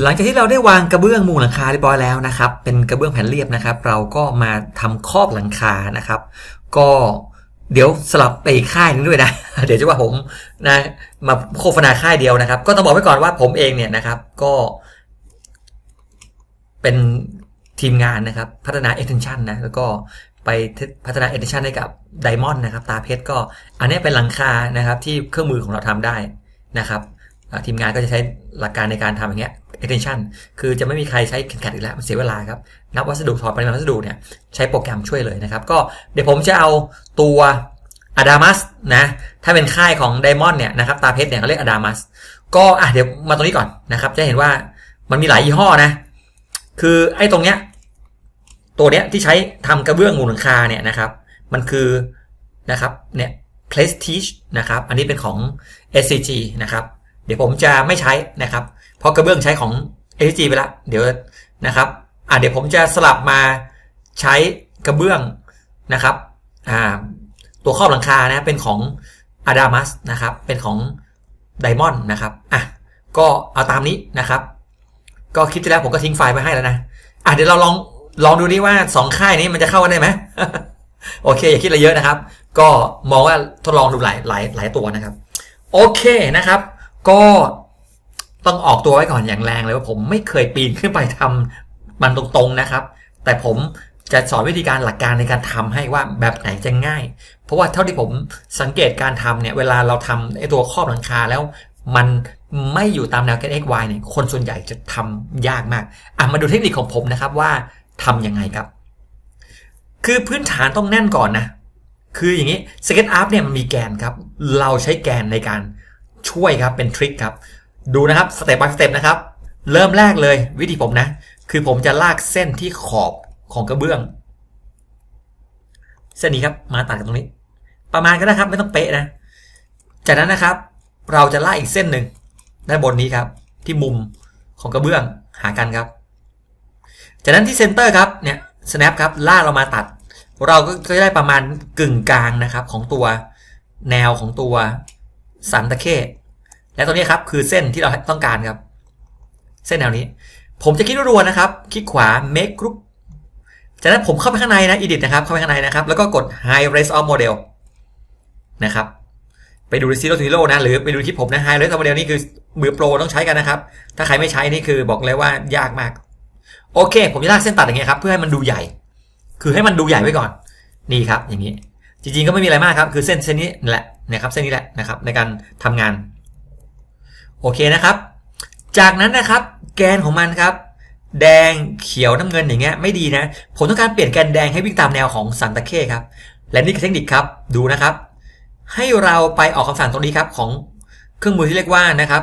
หลังจากที่เราได้วางกระเบื้องมุงหลังคาเรียบร้อยแล้วนะครับ เป็นกระเบื้องแผ่นเรียบนะครับ เราก็มาทำครอบหลังคานะครับ ก็เดี๋ยวสลับไปอีกค่ายหนึงด้วยนะ เดี๋ยวจะว่าผมนะมาโฆษณาค่ายเดียวนะครับ ก็ต้องบอกไว้ก่อนว่าผมเองเนี่ยนะครับ ก็ เป็นทีมงานนะครับ พัฒนา extension นะแล้วก็ไปพัฒนา extension ให้กับ Diamond นะครับ ตาเพชรก็ อันนี้เป็นหลังคานะครับ ที่เครื่องมือของเราทำได้นะครับทีมงานก็จะใช้หลักการในการทำอย่างเงี้ย extension คือจะไม่มีใครใช้แข่งขันอีกแล้วมันเสียเวลาครับ นับวัสดุถอดปริมาณวัสดุเนี่ยใช้โปรแกรมช่วยเลยนะครับ ก็เดี๋ยวผมจะเอาตัว Adamas นะถ้าเป็นค่ายของ Diamond เนี่ยนะครับตาเพชรเนี่ยเขาเรียก Adamas ก็อะเดี๋ยวมาตรงนี้ก่อนนะครับ จะเห็นว่ามันมีหลายยี่ห้อนะ คือไอ้ตรงเนี้ยตัวเนี้ยที่ใช้ทำกระเบื้องมุงหลังคาเนี่ยนะครับ มันคือนะครับเนี่ย Prestige นะครับ อันนี้เป็นของ SCG นะครับ เดี๋ยวผมจะไม่ใช้นะครับ เพราะกระเบื้องใช้ของ s g ไปละเดี๋ยวนะครับอะเดี๋ยวผมจะสลับมาใช้กระเบื้องนะครับอ่าตัวครอบหลังคานะเป็นของ Adamas นะครับเป็นของ Diamond นะครับอะก็เอาตามนี้นะครับ ก็คลิปที่แล้วผมก็ทิ้งไฟล์ไว้ให้แล้วนะอะเดี๋ยวเราลองลองดูดิว่าสองค่ายนี้มันจะเข้ากันได้ไหมโอเค อย่าคิดอะไรเยอะนะครับ ก็มองว่าทดลองดูหลายหลายหลายตัวนะครับ โอเคนะครับ ก็ต้องออกตัวไว้ก่อนอย่างแรงเลยว่าผมไม่เคยปีนขึ้นไปทำมันตรงๆนะครับ แต่ผมจะสอนวิธีการหลักการในการทำให้ว่าแบบไหนจะง่าย เพราะว่าเท่าที่ผมสังเกตการทำเนี่ยเวลาเราทำไอ้ตัวครอบหลังคาแล้วมันไม่อยู่ตามแนวแกน x y เนี่ยคนส่วนใหญ่จะทำยากมากอะมาดูเทคนิคของผมนะครับว่าทำยังไงครับ คือพื้นฐานต้องแน่นก่อนนะ คืออย่างนี้ Sketch Up เนี่ยมันมีแกนครับ เราใช้แกนในการ ช่วยครับเป็นทริคครับ ดูนะครับสเต็ป by สเต็ปนะครับ เริ่มแรกเลยวิธีผมนะ คือผมจะลากเส้นที่ขอบของกระเบื้อง เส้นนี้ครับมาตัดกันตรงนี้ ประมาณก็ได้ครับไม่ต้องเป๊ะนะ จากนั้นนะครับ เราจะลากอีกเส้นหนึ่งด้านบนนี้ครับ ที่มุมของกระเบื้องหากันครับ จากนั้นที่เซนเตอร์ครับเนี่ย snap ครับลากเรามาตัด เราก็จะได้ประมาณกึ่งกลางนะครับของตัวแนวของตัว สันตะเข้และตัวนี้ครับคือเส้นที่เราต้องการครับ เส้นแนวนี้ ผมจะคลิกรัวๆนะครับ คลิกขวา make group จากนั้นผมเข้าไปข้างในนะ edit นะครับ เข้าไปข้างในนะครับ แล้วก็กด high res of model นะครับ ไปดู zero to zero นะ หรือไปดูคลิปผมนะ high res of model นี่คือมือโปรต้องใช้กันนะครับ ถ้าใครไม่ใช้นี่คือบอกเลยว่ายากมาก โอเค ผมจะลากเส้นตัดอย่างเงี้ยครับ เพื่อให้มันดูใหญ่ คือให้มันดูใหญ่ไว้ก่อน นี่ครับ อย่างนี้ จริงๆก็ไม่มีอะไรมากครับ คือเส้นเส้นนี้แหละ นะครับเส้นนี้แหละนะครับในการทำงาน โอเคนะครับ จากนั้นนะครับแกนของมันครับ แดงเขียวน้ำเงินอย่างเงี้ยไม่ดีนะผมต้องการเปลี่ยนแกนแดงให้วิ่งตามแนวของสันตะเข้ครับและนี่คือเทคนิคครับดูนะครับ ให้เราไปออกคำสั่งตรงนี้ครับของเครื่องมือที่เรียกว่านะครับ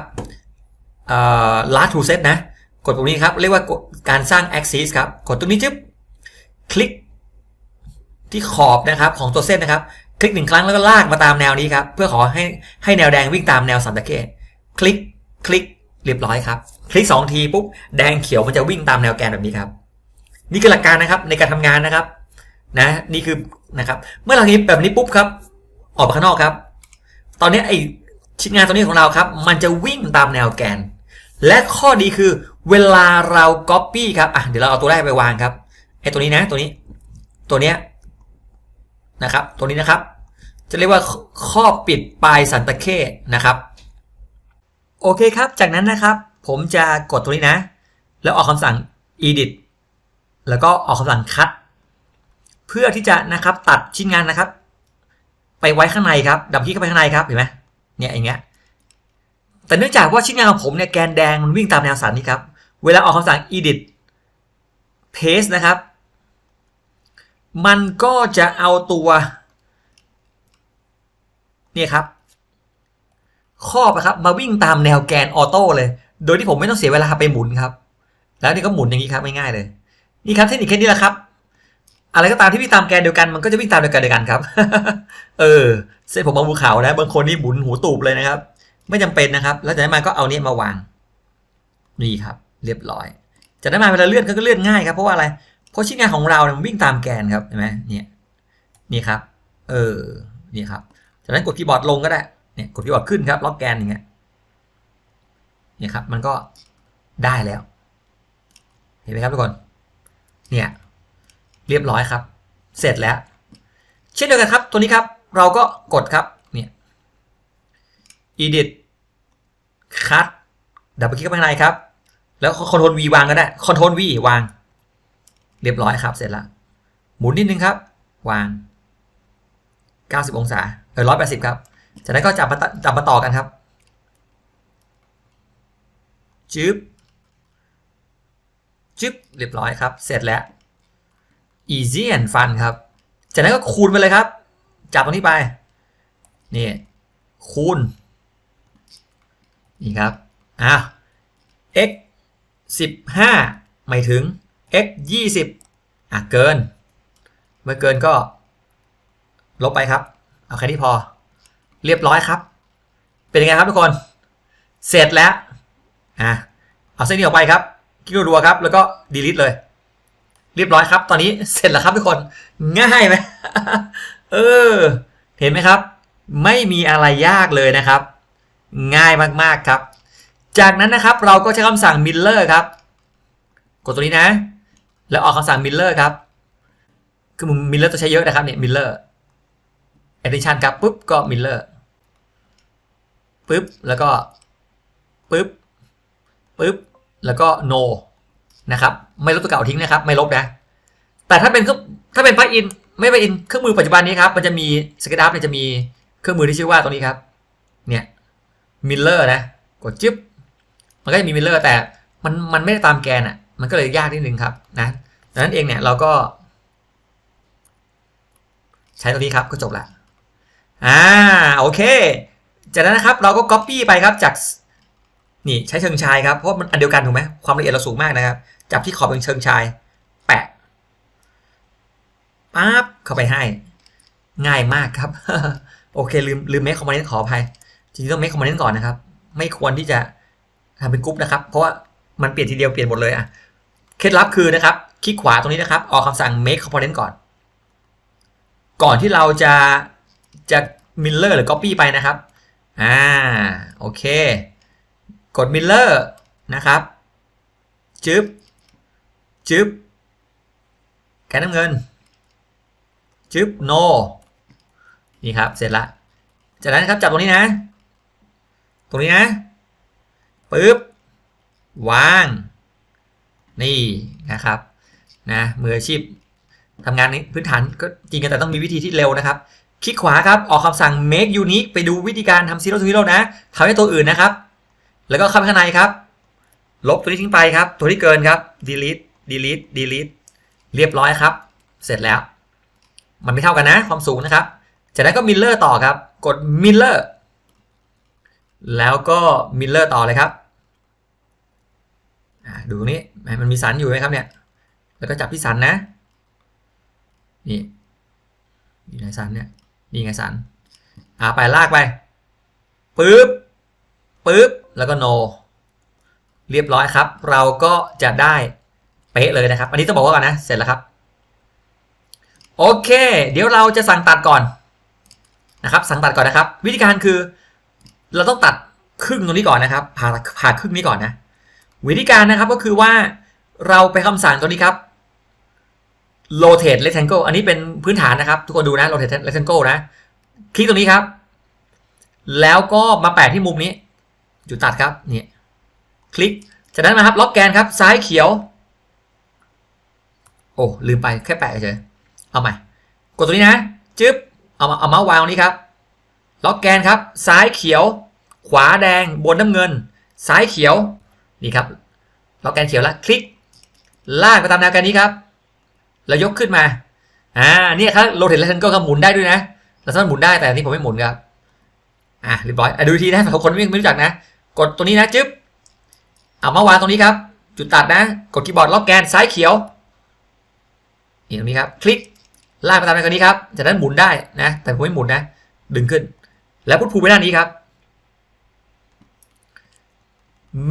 เอ่อ last to set นะ กดตรงนี้ครับ เรียกว่าการสร้าง axis ครับ กดตรงนี้จึ๊บ คลิกที่ขอบนะครับของตัวเส้นนะครับ คลิกหนึ่งครั้งแล้วก็ลากมาตามแนวนี้ครับ เพื่อขอให้ให้แนวแดงวิ่งตามแนวสันตะเกตคลิกคลิกเรียบร้อยครับ คลิก 2 ทีปุ๊บแดงเขียวมันจะวิ่งตามแนวแกนแบบนี้ครับ นี่คือหลักการนะครับในการทำงานนะครับ นะนี่คือนะครับ เมื่อเรานี้แบบนี้ปุ๊บครับ ออกไปข้างนอกครับ ตอนนี้ไอชิ้นงานตัวนี้ของเราครับ มันจะวิ่งตามแนวแกน และข้อดีคือเวลาเรา Copy ครับอะเดี๋ยวเราเอาตัวแรกไปวางครับไอตัวนี้นะตัวนี้ ตัวเนี้ย นะครับตัวนี้นะครับ จะเรียกว่าข้อปิดปลายสันตะเข้นะครับ โอเคครับ จากนั้นนะครับ ผมจะกดตัวนี้นะ แล้วออกคำสั่ง edit แล้วก็ออกคำสั่ง cut เพื่อที่จะนะครับตัดชิ้นงานนะครับ ไปไว้ข้างในครับ ดับที่เข้าไปข้างในครับเห็นไหมเนี่ยอย่างเงี้ยแต่เนื่องจากว่าชิ้นงานของผมเนี่ยแกนแดงมันวิ่งตามแนวสันนี้ครับ เวลาออกคำสั่ง edit paste นะครับ มันก็จะเอาตัวเนี่ยครับครอบนะครับมาวิ่งตามแนวแกนออโต้เลย โดยที่ผมไม่ต้องเสียเวลาไปหมุนครับ แล้วนี่ก็หมุนอย่างนี้ครับง่ายๆเลย นี่ครับเทคนิคแค่นี้แหละครับ อะไรก็ตามที่วิ่งตามแกนเดียวกันมันก็จะวิ่งตามแนวแกนเดียวกันครับ เออ เส้นผมบางภูเขานะ บางคนนี่หมุนหูตูบเลยนะครับ ไม่จำเป็นนะครับ แล้วจากนั้นมาก็เอาเนี่ยมาวาง นี่ครับ เรียบร้อย จากนั้นมาเวลาเลื่อนก็เลื่อนง่ายครับ เพราะว่าอะไร ราะชิ้นงานของเราเนี่ยมันวิ่งตามแกนครับเห็นไหมเนี่ยนี่ครับ เออนี่ครับจากนั้นกดคีย์บอร์ดลงก็ได้เนี่ยกดคีย์บอร์ดขึ้นครับล็อกแกนอย่างเงี้ยเนี่ยครับมันก็ได้แล้ว เห็นไหมครับทุกคนเนี่ยเรียบร้อยครับ เสร็จแล้ว เช่นเดียวกันครับ ตัวนี้ครับเราก็กดครับเนี่ย edit cut ดับเบิลคลิกเข้าไปข้างในครับ แล้วคอนโทรล V วางก็ได้คอนโทรล V วาง เรียบร้อยครับเสร็จแล้วหมุนนิดนึงครับ วาง 90 องศาเออ180 ครับ จากนั้นก็จับมาจับมาต่อกันครับจึ๊บจึ๊บเรียบร้อยครับ เสร็จแล้ว easy and fun ครับ จากนั้นก็คูณไปเลยครับ จับตรงนี้ไป นี่ คูณ นี่ครับอะ x 15 ไม่ถึง x 20อะเกิน เมื่อเกินก็ ลบไปครับ เอาแค่นี้พอ เรียบร้อยครับ เป็นยังไงครับทุกคน เสร็จแล้วอะเอาเส้นนี้ออกไปครับคลิกรัวๆครับ แล้วก็ delete เลย เรียบร้อยครับ ตอนนี้เสร็จแล้วครับทุกคน ง่ายไหมเออ เห็นไหมครับ ไม่มีอะไรยากเลยนะครับ ง่ายมากๆครับ จากนั้นนะครับเราก็ใช้คำสั่ง miller ครับ กดตัวนี้นะ แล้วออกคำสั่ง miller ครับ คือมึง miller ตัวใช้เยอะนะครับเนี่ย miller addition ครับปุ๊บก็ miller ปุ๊บแล้วก็ปุ๊บปุ๊บแล้วก็ no นะครับ ไม่ลบตัวเก่าทิ้งนะครับ ไม่ลบนะ แต่ถ้าเป็นเครื่องถ้าเป็นพ l อินไม่ไปอินเครื่องมือปัจจุบันนี้ครับ มันจะมีสเก็ตอัพเนี่ยจะมีเครื่องมือที่ชื่อว่าตัวนี้ครับ เนี่ยมิลเลอร์นะ กดจึ๊บ มันก็จะมีมิลเลอร์แต่มันมันไม่ได้ตามแกนอะ มันก็เลยยากนิดนึงครับนะดังนั้นเองเนี่ยเราก็ ใช้ตัวนี้ครับก็จบละอ่าโอเค จากนั้นนะครับเราก็ Copy ไปครับจากนี่ใช้เชิงชายครับเพราะมันอันเดียวกันถูกไหมความละเอียดเราสูงมากนะครับจับที่ขอบเป็นเชิงชายแปะปั๊บเข้าไปให้ ง่ายมากครับ โอเคลืมลืมเมคคอมมานด์ขออภัยจริงๆต้องเมคคอมมานด์ก่อนนะครับ ไม่ควรที่จะทำเป็นกรุ๊ปนะครับ เพราะว่ามันเปลี่ยนทีเดียวเปลี่ยนหมดเลยอะ เคล็ดลับคือนะครับ คลิกขวาตรงนี้นะครับ ออกคำสั่ง make component ก่อน ก่อนที่เราจะจะ mirror หรือ copy ไปนะครับ อ่า โอเค กด mirror นะครับจึ๊บจึ๊บแกน้ำเงินจึ๊บ no นี่ครับ เสร็จละ จากนั้นครับจับตรงนี้นะ ตรงนี้นะปึ๊บ วาง นี่นะครับนะมืออาชีพทำงานนี้พื้นฐานก็จริงกันแต่ต้องมีวิธีที่เร็วนะครับ คลิกขวาครับ ออกคำสั่ง make unique ไปดูวิธีการทำ zero to zero นะทำให้ตัวอื่นนะครับ แล้วก็เข้าไปข้างในครับ ลบตัวนี้ทิ้งไปครับ ตัวที่เกินครับ delete delete delete เรียบร้อยครับ เสร็จแล้ว มันไม่เท่ากันนะ ความสูงนะครับ จากนั้นก็ mirror ต่อครับ กด mirror แล้วก็ mirror ต่อเลยครับ ดูตรงนี้มันมีสันอยู่ไหมครับเนี่ย แล้วก็จับที่สันนะ นี่นี่ไงสันเนี่ย นี่ไงสัน อ่าไปลากไป ปึ๊บ ปึ๊บ แล้วก็ no เรียบร้อยครับ เราก็จะได้เป๊ะเลยนะครับ อันนี้ต้องบอกว่าก่อนนะ เสร็จแล้วครับ โอเค เดี๋ยวเราจะสั่งตัดก่อนนะครับ สั่งตัดก่อนนะครับ วิธีการคือ เราต้องตัดครึ่งตรงนี้ก่อนนะครับ ผ่าผ่าครึ่งนี้ก่อนนะ วิธีการนะครับก็คือว่าเราไปคำสั่งตัวนี้ครับ rotate rectangle อันนี้เป็นพื้นฐานนะครับ ทุกคนดูนะ rotate rectangle นะ คลิกตรงนี้ครับ แล้วก็มาแปะที่มุมนี้ จุดตัดครับนี่คลิก จากนั้นมาครับล็อกแกนครับ ซ้ายเขียว โอ้ ลืมไปแค่แปะเฉยเอาใหม่ กดตัวนี้นะ จึ๊บ เอามาเอาเมาส์วางตรงนี้ครับ ล็อกแกนครับ ซ้ายเขียว ขวาแดง บนน้ำเงิน ซ้ายเขียว นี่ครับล็อกแกนเขียวแล้วคลิก ลากไปตามแนวแกนนี้ครับแล้วยกขึ้นมาอ่าเนี่ยครับโรเทตเลนก็หมุนได้ด้วยนะเราสามารถหมุนได้แต่อันนี้ผมไม่หมุนครับอะเรียบร้อยอะดูทีนะสำหรับคนไม่ไม่รู้จักนะ กดตัวนี้นะจึ๊บเอามาวางตรงนี้ครับ จุดตัดนะ กดคีย์บอร์ดล็อกแกนซ้ายเขียวนี่ตรงนี้ครับ คลิกลากไปตามแนวแกนนี้ครับจากนั้นหมุนได้นะ แต่ผมไม่หมุนนะ ดึงขึ้น แล้วพุทพูไปด้านนี้ครับ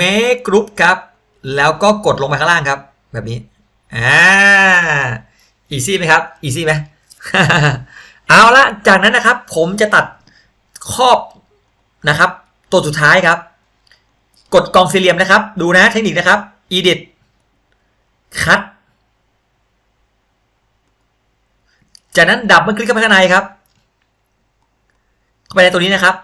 make group ครับ แล้วก็กดลงไปข้างล่างครับ แบบนี้อ่า easy ไหมครับ easy ไหมเอาละจากนั้นนะครับ ผมจะตัดครอบนะครับ ตัวสุดท้ายครับ กดกองสี่เหลี่ยมนะครับ ดูนะเทคนิคนะครับ edit cut จากนั้นดับมันคลิกเข้าไปข้างในครับเข้าไปในตัวนี้นะครับ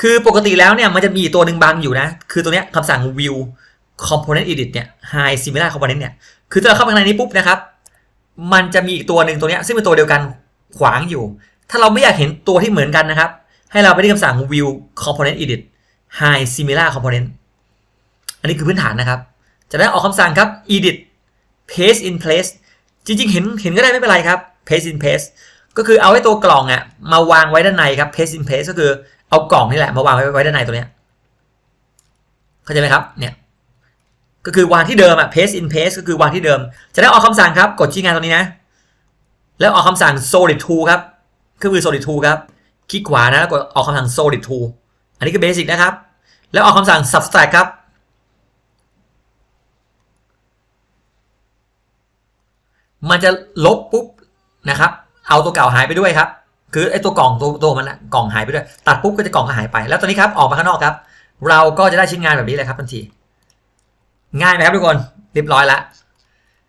คือปกติแล้วเนี่ยมันจะมีตัวหนึ่งบังอยู่นะ คือตัวเนี้ยคำสั่ง view component edit เนี่ย high similar component เนี่ย คือถ้าเราเข้าไปในนี้ปุ๊บนะครับ มันจะมีอีกตัวหนึ่งตัวเนี้ยซึ่งเป็นตัวเดียวกันขวางอยู่ ถ้าเราไม่อยากเห็นตัวที่เหมือนกันนะครับ ให้เราไปที่คำสั่ง view component edit high similar component อันนี้คือพื้นฐานนะครับจะได้ออกคำสั่งครับ edit paste in place จริงๆ เห็นเห็นก็ได้ไม่เป็นไรครับ paste in place ก็คือเอาไว้ตัวกล่องอะมาวางไว้ด้านในครับ paste in place ก็คือ เอากล่องนี่แหละมาวางไว้ไว้ด้านในตัวเนี้ยเข้าใจไหมครับ เนี่ย ก็คือวางที่เดิมอะ paste in place ก็คือวางที่เดิม จะได้ออกคำสั่งครับ กดชี้งานตรงนี้นะ แล้วออกคำสั่ง solid tool ครับก็คือ solid tool ครับ คลิกขวานะแล้วกดออกคำสั่ง solid tool อันนี้คือ basic นะครับ แล้วออกคำสั่ง subtract ครับมันจะลบปุ๊บนะครับ เอาตัวเก่าหายไปด้วยครับ คือไอ้ตัวกล่องตัวตัวมันนะกล่องหายไปด้วย ตัดปุ๊บก็จะกล่องก็หายไป แล้วตอนนี้ครับออกมาข้างนอกครับ เราก็จะได้ชิ้นงานแบบนี้เลยครับทันที ง่ายไหมครับทุกคนเรียบร้อยล้ว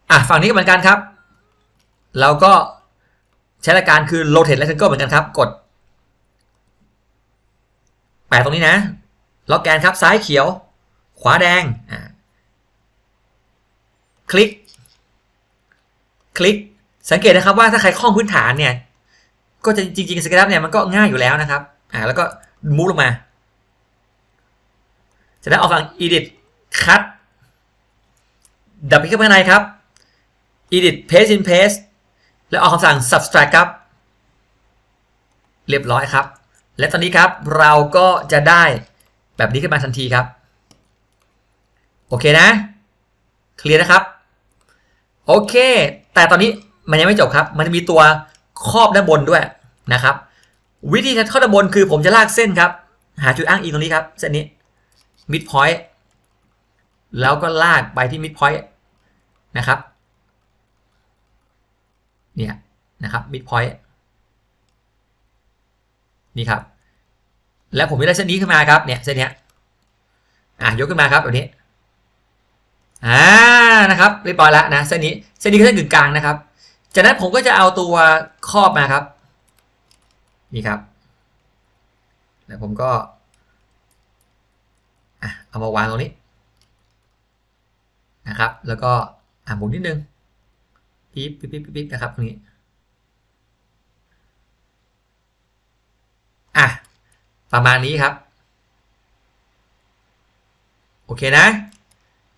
อะฝั่งนี้ก็เหมือนกันครับ เราก็ใช้หลักการคือ rotate และ circle เหมือนกันครับ กดแปะตรงนี้นะ ล็อกแกนครับซ้ายเขียว ขวาแดงอ่าคลิก คลิกสังเกตนะครับว่าถ้าใครคล่องพื้นฐานเนี่ย ก็จะจริงๆสเกลเนี่ยมันก็ง่ายอยู่แล้วนะครับอ่าแล้วก็มูฟลงมาจะได้นออกฝั่ง edit cut ดับไปเข้าไปข้างในครับ edit paste in paste แล้วออกคำสั่ง subtract ครับ เรียบร้อยครับ และตอนนี้ครับเราก็จะได้แบบนี้ขึ้นมาทันทีครับ โอเคนะ เคลียร์นะครับ โอเค แต่ตอนนี้มันยังไม่จบครับ มันจะมีตัว ครอบด้านบนด้วยนะครับ วิธีการครอบด้านบนคือผมจะลากเส้นครับ หาจุดอ้างอิงตรงนี้ครับ เส้นนี้ mid point แล้วก็ลากไปที่ mid point นะครับเนี่ยนะครับ mid point นี่ครับ แล้วผมจะได้เส้นนี้ขึ้นมาครับเนี่ยเส้นเนี้ยอะยกขึ้นมาครับแบบนี้อ่านะครับเรียบร้อยแล้วนะเส้นนี้เส้นนี้คือเส้นกึ่งกลางนะครับ จากนั้นผมก็จะเอาตัวครอบมาครับ นี่ครับ แล้วผมก็เอามาวางตรงนี้นะครับ แล้วก็อะหมุนนิดนึงปิ๊บปิ๊บปิ๊บปิ๊บนะครับตรงนี้อะประมาณนี้ครับ โอเคนะ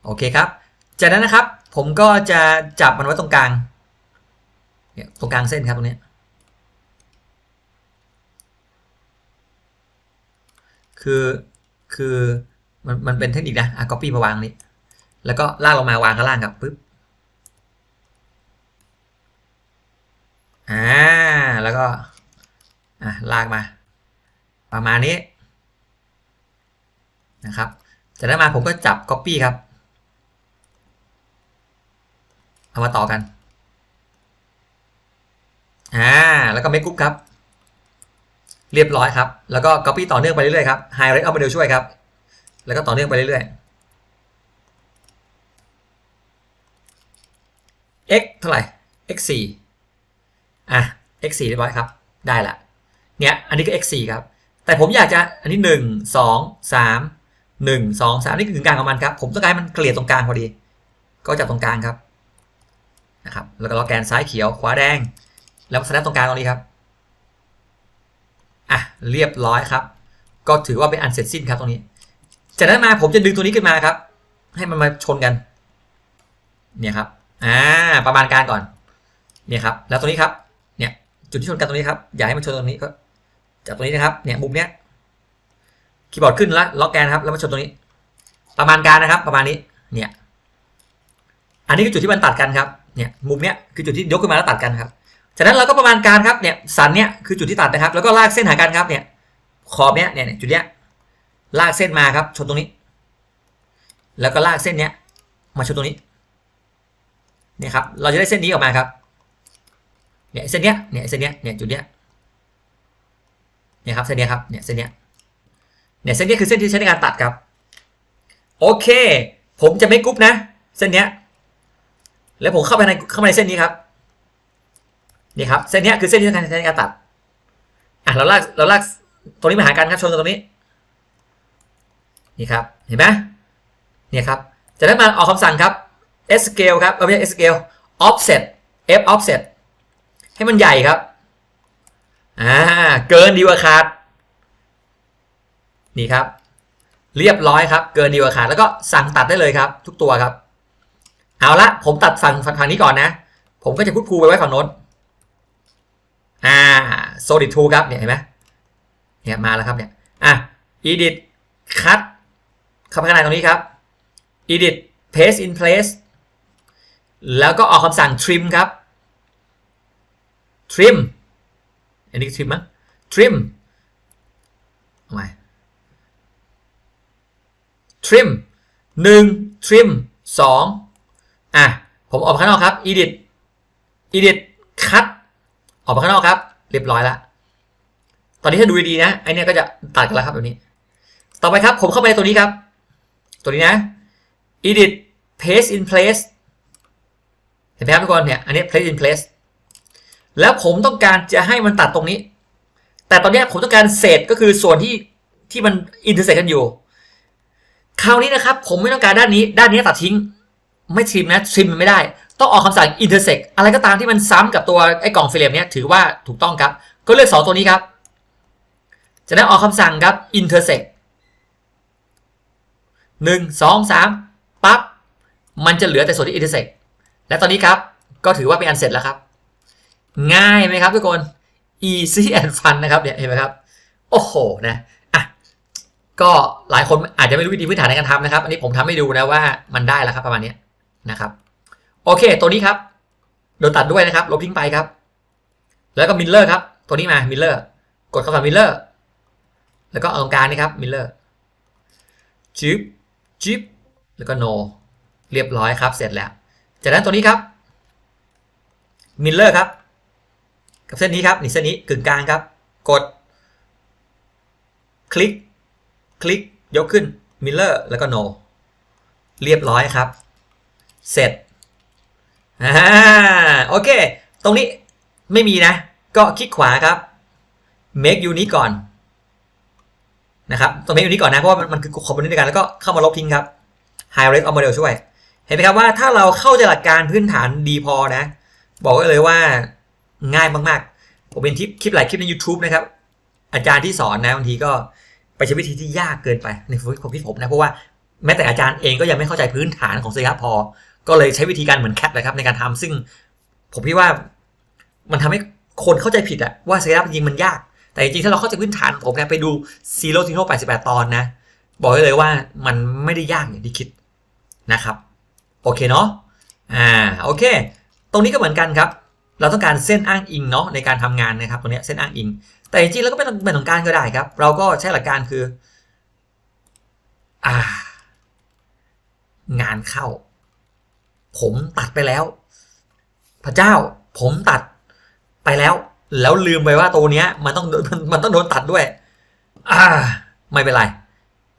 โอเคครับ จากนั้นนะครับ ผมก็จะจับมันไว้ตรงกลาง เนี่ยตรงกลางเส้นครับตรงนี้ คือคือมันมันเป็นเทคนิคนะอะ copy มาวางนี้ แล้วก็ลากลงมาวางข้างล่างครับปึ๊บอ่าแล้วก็อะลากมา ประมาณนี้นะครับจากนั้นมาผมก็จับ Copy ครับ เอามาต่อกัน อ่าแล้วก็ Make Group ครับ เรียบร้อยครับ แล้วก็ Copy ต่อเนื่องไปเรื่อยๆครับ High Red เอามาเดียวช่วยครับ แล้วก็ต่อเนื่องไปเรื่อยๆ x เท่าไหร่ x 4อะ x 4เรียบร้อยครับ ได้ละเนี่ยอันนี้ก็ x 4ครับ แต่ผมอยากจะอันนี้หนึ่งสองสามหนึ่งสองสามนี่คือกึ่งกลางของมันครับ ผมต้องการให้มันเกลี่ยตรงกลางพอดี ก็จับตรงกลางครับนะครับแล้วก็ล็อกแกนซ้ายเขียวขวาแดง แล้วสแนปตรงกลางตรงนี้ครับอะเรียบร้อยครับ ก็ถือว่าเป็นอันเสร็จสิ้นครับตรงนี้ จากนั้นมาผมจะดึงตัวนี้ขึ้นมาครับ ให้มันมาชนกัน เนี่ยครับอ่าประมาณการก่อน เนี่ยครับ แล้วตรงนี้ครับ เนี่ย จุดที่ชนกันตรงนี้ครับ อย่าให้มันชนตรงนี้ก็จากตรงนี้นะครับ เนี่ยมุมเนี้ยคีย์บอร์ดขึ้นแล้วล็อกแกนครับ แล้วมาชนตรงนี้ ประมาณการนะครับ ประมาณนี้ เนี่ย อันนี้คือจุดที่มันตัดกันครับ เนี่ย มุมเนี้ยคือจุดที่ยกขึ้นมาแล้วตัดกันครับ จากนั้นเราก็ประมาณการครับเนี่ยสันเนี้ยคือจุดที่ตัดนะครับ แล้วก็ลากเส้นหากันครับเนี่ยขอบเนี้ยเนี่ยจุดเนี้ยลากเส้นมาครับชนตรงนี้ แล้วก็ลากเส้นเนี้ยมาชนตรงนี้เนี่ยครับเราจะได้เส้นนี้ออกมาครับเนี่ยเส้นเนี้ยเนี่ยเส้นเนี้ยเนี่ยจุดเนี้ยเนี่ยครับเส้นเนี้ยครับเนี่ยเส้นเนี้ยเนี่ยเส้นเนี้ยคือเส้นที่ใช้ในการตัดครับ โอเค ผมจะไม่กรุ๊ปนะ เส้นเนี้ยแล้วผมเข้าไปในเข้าไปในเส้นนี้ครับ นี่ครับเส้นนี้คือเส้นที่ต้องการใช้ในการตัดอะเราลากเราลากตรงนี้มาหากันครับชนกันตรงนี้ นี่ครับเห็นไหมเนี่ยครับจะได้มาออกคำสั่งครับ s scale ครับเอาไม่ใช่ s scale offset f offset ให้มันใหญ่ครับอ่าเกินดีกว่าขาดนี่ครับ เรียบร้อยครับ เกินดีกว่าขาดแล้วก็สั่งตัดได้เลยครับ ทุกตัวครับ เอาละผมตัดฝั่งฝั่งนี้ก่อนนะ ผมก็จะพุทพูไปไว้ฝั่งโน้น อ่า solid tool ครับเนี่ยเห็นไหมเนี่ยมาแล้วครับเนี่ยอะ edit cut เข้าไปข้างในตรงนี้ครับ edit paste in place แล้วก็ออกคำสั่ง trim ครับ trim อันนี้ trim มั้ง trim เอาใหม่ trim หนึ่ง trim สองอะ ผมออกข้างนอกครับ edit edit cut ออกไปข้างนอกครับ เรียบร้อยแล้วตอนนี้ถ้าดูดีๆนะไอเนี้ยก็จะตัดกันแล้วครับแบบนี้ ต่อไปครับผมเข้าไปในตัวนี้ครับ ตัวนี้นะ edit paste in place เห็นไหมครับทุกคนเนี่ยอันนี้ place in place แล้วผมต้องการจะให้มันตัดตรงนี้ แต่ตอนนี้ผมต้องการเศษก็คือส่วนที่ที่มัน intersect กันอยู่ คราวนี้นะครับ ผมไม่ต้องการด้านนี้ ด้านนี้ตัดทิ้ง ไม่ทริมนะทริมมันไม่ได้ ต้องออกคำสั่ง intersect อะไรก็ตามที่มันซ้ำกับตัวไอ้กล่องฟิเลมเนี้ยถือว่าถูกต้องครับ ก็เลือกสองตัวนี้ครับจะได้ออกคำสั่งครับ intersect หนึ่งสองสามปั๊บมันจะเหลือแต่ส่วนที่ intersect และตอนนี้ครับก็ถือว่าเป็นอันเสร็จแล้วครับ ง่ายไหมครับทุกคน easy and fun นะครับเนี่ยเห็นไหมครับ โอ้โหนะอะก็หลายคนอาจจะไม่รู้วิธีพื้นฐานในการทำนะครับ อันนี้ผมทำให้ดูนะว่ามันได้แล้วครับประมาณนี้นะครับ โอเค ตัวนี้ครับโดนตัดด้วยนะครับลบทิ้งไปครับ แล้วก็มิลเลอร์ครับ ตัวนี้มามิลเลอร์กดคำสั่งมิลเลอร์แล้วก็เอาตรงกลางนี่ครับมิลเลอร์จิบจิบแล้วก็ no เรียบร้อยครับ เสร็จแล้ว จากนั้นตัวนี้ครับมิลเลอร์ครับ กับเส้นนี้ครับนี่เส้นนี้กึ่งกลางครับ กด คลิก คลิกยกขึ้นมิลเลอร์แล้วก็ no เรียบร้อยครับ เสร็จ อ่าโอเค ตรงนี้ไม่มีนะ ก็คลิกขวาครับ make unit ก่อนนะครับตัว make unit ก่อนนะ เพราะว่ามันคือคอมโพเนนต์ด้วยกันแล้วก็เข้ามาลบทิ้งครับ high rate of model ช่วย เห็นไหมครับว่าถ้าเราเข้าใจหลักการพื้นฐานดีพอนะ บอกไว้เลยว่าง่ายมากๆ ผมเป็นคลิปคลิปหลายคลิปใน YouTube นะครับ อาจารย์ที่สอนนะบางทีก็ไปใช้วิธีที่ยากเกินไปในความคิดผมนะเพราะว่าแม้แต่อาจารย์เองก็ยังไม่เข้าใจพื้นฐานของเซครับพอ ก็เลยใช้วิธีการเหมือนแคทเลยครับในการทำซึ่งผมคิดว่ามันทำให้คนเข้าใจผิดอะว่าเซรับจริงมันยาก แต่จริงๆถ้าเราเข้าใจพื้นฐานผมเนี่ยไปดูซีโร่ทีโร่แปดสิบแปดตอนนะ บอกได้เลยว่ามันไม่ได้ยากอย่างที่คิดนะครับ โอเคเนาะอ่าโอเค ตรงนี้ก็เหมือนกันครับ เราต้องการเส้นอ้างอิงเนาะในการทำงานนะครับตรงนี้เส้นอ้างอิง แต่จริงๆแล้วก็ไม่ต้องเป็นของการก็ได้ครับ เราก็ใช้หลักการคืออ่างานเข้า ผมตัดไปแล้ว พระเจ้า ผมตัดไปแล้ว แล้วลืมไปว่าตัวเนี้ย มันต้องมันต้องโดนตัดด้วย อ่า ไม่เป็นไร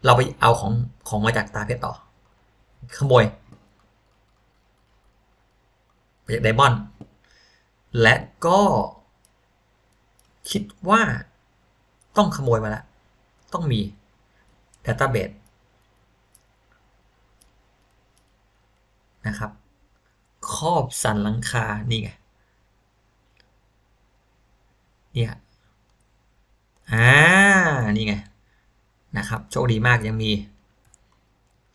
เราไปเอาของของมาจากตาเพชรต่อ ขโมยมาจากไดมอนด์และก็คิดว่าต้องขโมยมาแล้ว ต้องมี Database นะครับ ครอบสันหลังคา นี่ไง เนี่ย อ่า นี่ไง นะครับ โชคดีมากยังมี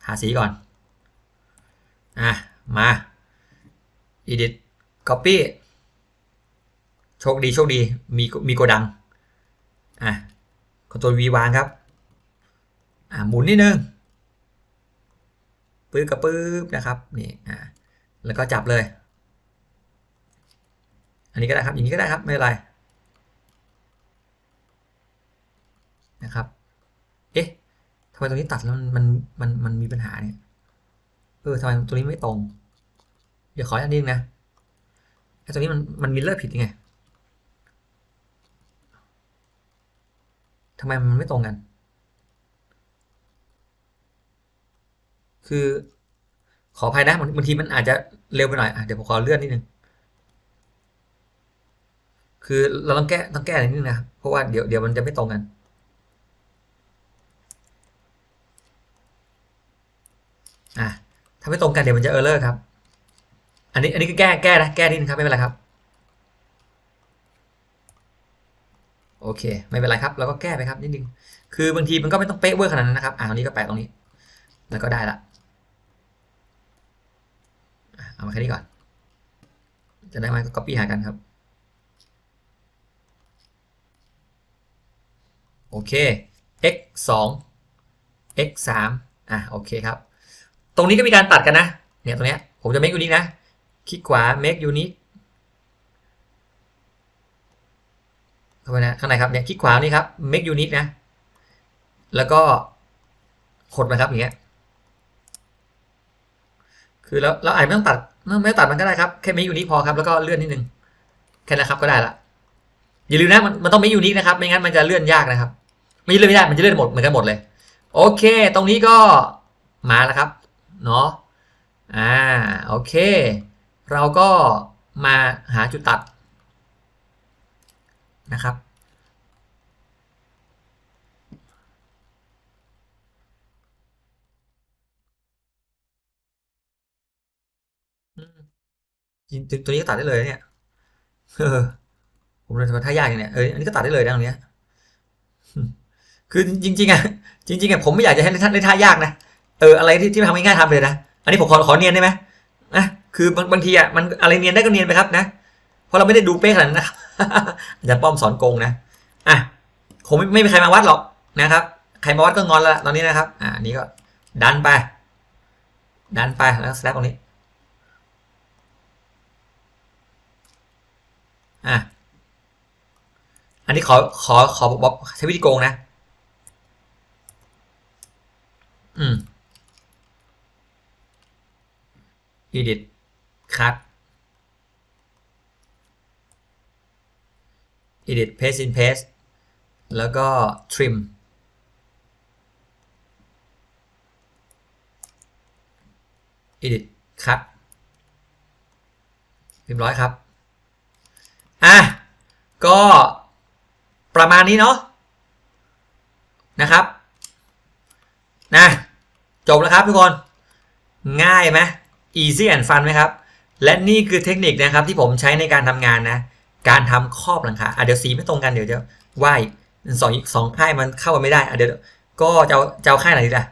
ทาสีก่อน อะ มา edit copy โชคดี โชคดี มี มีโกดัง อะคอนโทรล V วางครับ อ่าหมุนนิดนึงปื๊บกับปื๊บนะครับ นี่ อ่า แล้วก็จับเลย อันนี้ก็ได้ครับ อย่างนี้ก็ได้ครับไม่เป็นไรนะครับ เอ๊ะทำไมตรงนี้ตัดแล้วมันมันมันมันมีปัญหาเนี่ย เออทำไมตรงนี้ไม่ตรง เดี๋ยวขออันนี้นะไอ้ตรงนี้มันมันมิลเลอร์ผิดยังไงทำไมมันไม่ตรงกัน คือ ขออภัยนะบางทีมันอาจจะเร็วไปหน่อยอเดี๋ยวผมขอเลื่อนนิดนึงคือเราต้องแก้ต้องแก้นิดนึงนะเพราะว่าเดี๋ยวเดี๋ยวมันจะไม่ตรงกันอะถ้าไม่ตรงกันเดี๋ยวมันจะเออร์เลอร์ครับ อันนี้อันนี้คือแก้แก้นะแก้นิดนึงครับไม่เป็นไรครับโอเค ไม่เป็นไรครับเราก็แก้ไปครับนิดนึงคือบางทีมันก็ไม่ต้องเป๊ะเวอร์ขนาดนั้นนะครับอ่าตรงนี้ก็แปะตรงนี้ แล้วก็ได้ละ เอามาแค่นี้ก่อน จะได้ไหมก็ copy หากันครับ โอเค x 2 x 3อะ โอเคครับ ตรงนี้ก็มีการตัดกันนะ เนี่ย ตรงเนี้ย ผมจะ make unique นะ คลิกขวา make unique เข้าไปนะข้างในครับ เนี่ย คลิกขวานี่ครับ make unique นะ แล้วก็กดนะครับอย่างเงี้ย คือแล้วเราอาจไม่ต้องตัดไม่ต้องตัดมันก็ได้ครับแค่ make unique พอครับแล้วก็เลื่อนนิดนึงแค่นั้นครับก็ได้ละอย่าลืมนะมันมันต้อง make unique นะครับ ไม่งั้นมันจะเลื่อนยากนะครับ ไม่เลื่อนไม่ได้มันจะเลื่อนหมดเหมือนกันหมดเลย โอเค ตรงนี้ก็มาแล้วครับเนาะอ่าโอเค เราก็มาหาจุดตัดนะครับ อืมจริงๆ ตัวนี้ก็ตัดได้เลยเนี่ยเออผมเลยทำท่ายากอย่างเนี้ยเอออันนี้ก็ตัดได้เลยนะตรงเนี้ยคือจริง ๆอะจริงๆอะผมไม่อยากจะให้ท่านได้ท่ายากนะเอออะไรที่ที่ทำง่ายๆทำเลยนะอันนี้ผมขอขอเนียนได้ไหมนะคือบางบางทีอะมันอะไรเนียนได้ก็เนียนไปครับนะเพราะเราไม่ได้ดูเป๊ะขนาดนั้นนะครับอาจารย์ป้อมสอนโกงนะอะคงไม่ไม่มีใครมาวัดหรอกนะครับ ใครมาวัดก็งอนละตอนนี้นะครับ อ่าอันนี้ก็ดันไป ดันไปแล้วสแลปตรงนี้ อะ อันนี้ขอขอขอบอกใช้วิธีโกงนะ อืม edit cut edit paste in paste แล้วก็ trim edit cut เรียบร้อยครับ อะ ก็ ประมาณนี้เนาะนะครับนะจบแล้วครับทุกคน ง่ายไหม easy and fun ไหมครับ และนี่คือเทคนิคนะครับที่ผมใช้ในการทำงานนะ การทำครอบหลังคาอะเดี๋ยวสีไม่ตรงกันเดี๋ยวจะไหวสองสองค่ายมันเข้ากันไม่ได้อะเดี๋ยวก็จะเอาจะเอาค่ายไหนดีล่ะ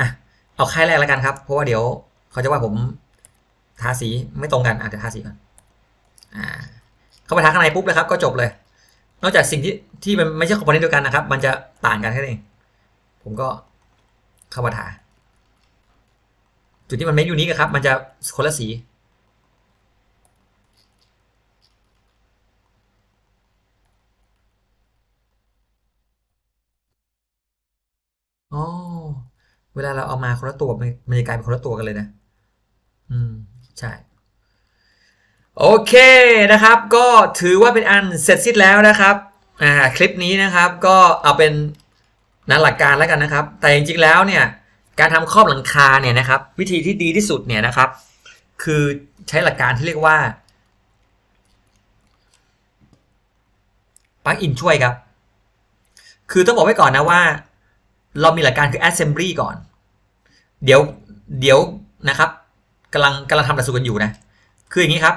อะเอาค่ายแรกแล้วกันครับ เพราะว่าเดี๋ยวเขาจะว่าผมทาสีไม่ตรงกันอะเดี๋ยวทาสีก่อนอ่าเข้าไปทาข้างในปุ๊บเลยครับก็จบเลย นอกจากสิ่งที่ที่มันไม่ใช่คอมโพเนนต์เดียวกันนะครับ มันจะต่างกันแค่นั้นเอง ผมก็เข้ามาทาจุดที่มันเมคยูนิคครับ มันจะคนละสี อ๋อ เวลาเราเอามาคนละตัว มันมันจะกลายเป็นคนละตัวกันเลยนะ อืม ใช่ โอเคนะครับ ก็ถือว่าเป็นอันเสร็จสิ้นแล้วนะครับอ่าคลิปนี้นะครับก็เอาเป็นนันหลักการแล้วกันนะครับ แต่จริงๆแล้วเนี่ยการทำครอบหลังคาเนี่ยนะครับ วิธีที่ดีที่สุดเนี่ยนะครับ คือใช้หลักการที่เรียกว่าปลั๊กอินช่วยครับ คือต้องบอกไว้ก่อนนะว่า เรามีหลักการคือ assembly ก่อน เดี๋ยวเดี๋ยวนะครับกำลังกำลังทำหลักสูตรกันอยู่นะ คืออย่างนี้ครับ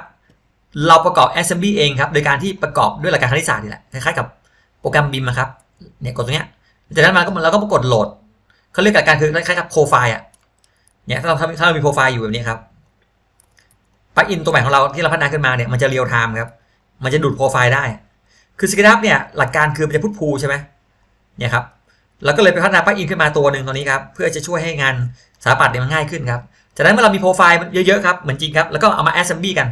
เราประกอบ assembly เองครับ โดยการที่ประกอบด้วยหลักการคณิตศาสตร์นี่แหละ คล้ายๆกับโปรแกรมบิมนะครับ เนี่ยกดตรงเนี้ย จากนั้นมาก็เราก็มากดโหลด เขาเรียกหลักการคือคล้ายๆกับโปรไฟล์อะ เนี่ยถ้าเราถ้าเรามีโปรไฟล์อยู่แบบนี้ครับปลั๊กอินตัวใหม่ของเราที่เราพัฒนาขึ้นมาเนี่ยมันจะเรียลไทม์ครับ มันจะดูดโปรไฟล์ได้ คือสกิทับเนี่ยหลักการคือมันจะพุทพูใช่ไหมเนี่ยครับเราก็เลยไปพัฒนาปลั๊กอินขึ้นมาตัวหนึ่งตัวนี้ครับ เพื่อจะช่วยให้งานสถาปัตย์เนี่ยมันง่ายขึ้นครับ จากนั้นเมื่อเรามีโปรไฟล์เยอะๆครับ เหมือนจริงครับ แล้วก็เอามา assembly กัน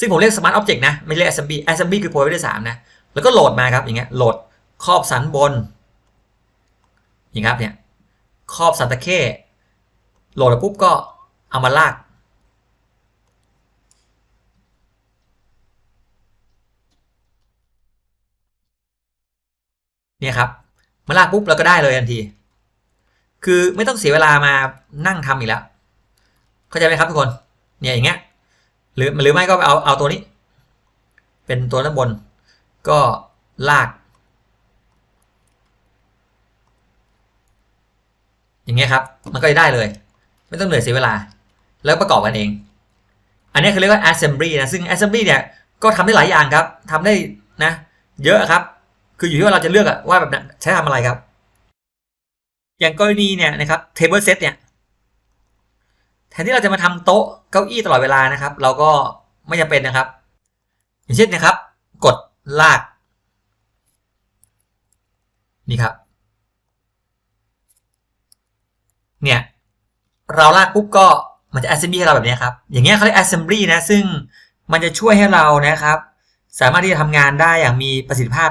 ซึ่งผมเรียก smart object นะ ไม่เรียก assembly assembly คือโปรไฟล์ที่สามนะ แล้วก็โหลดมาครับอย่างเงี้ยโหลดครอบสันบนอย่างครับเนี่ยครอบสันตะเข้โหลดแล้วปุ๊บก็เอามาลาก เนี่ยครับ มาลากปุ๊บเราก็ได้เลยทันที คือไม่ต้องเสียเวลามานั่งทำอีกแล้ว เข้าใจไหมครับทุกคน เนี่ยอย่างเงี้ย หรือหรือไม่ก็เอาเอาตัวนี้ เป็นตัวด้านบน ก็ลาก อย่างเงี้ยครับ มันก็จะได้เลย ไม่ต้องเหนื่อยเสียเวลา แล้วประกอบกันเอง อันนี้เขาเรียกว่า assembly นะ ซึ่ง assembly เนี่ยก็ทำได้หลายอย่างครับทำได้นะ เยอะครับ คืออยู่ที่ว่าเราจะเลือกอะว่าแบบใช้ทำอะไรครับ อย่างกรณีเนี่ยนะครับ table set เนี่ย แทนที่เราจะมาทำโต๊ะเก้าอี้ตลอดเวลานะครับ เราก็ไม่จำเป็นนะครับ อย่างเช่นนะครับ กดลาก นี่ครับ เนี่ย เราลากปุ๊บก็มันจะ assembly ให้เราแบบนี้ครับ อย่างเงี้ยเขาเรียก assembly นะ ซึ่งมันจะช่วยให้เรานะครับ สามารถที่จะทำงานได้อย่างมีประสิทธิภาพ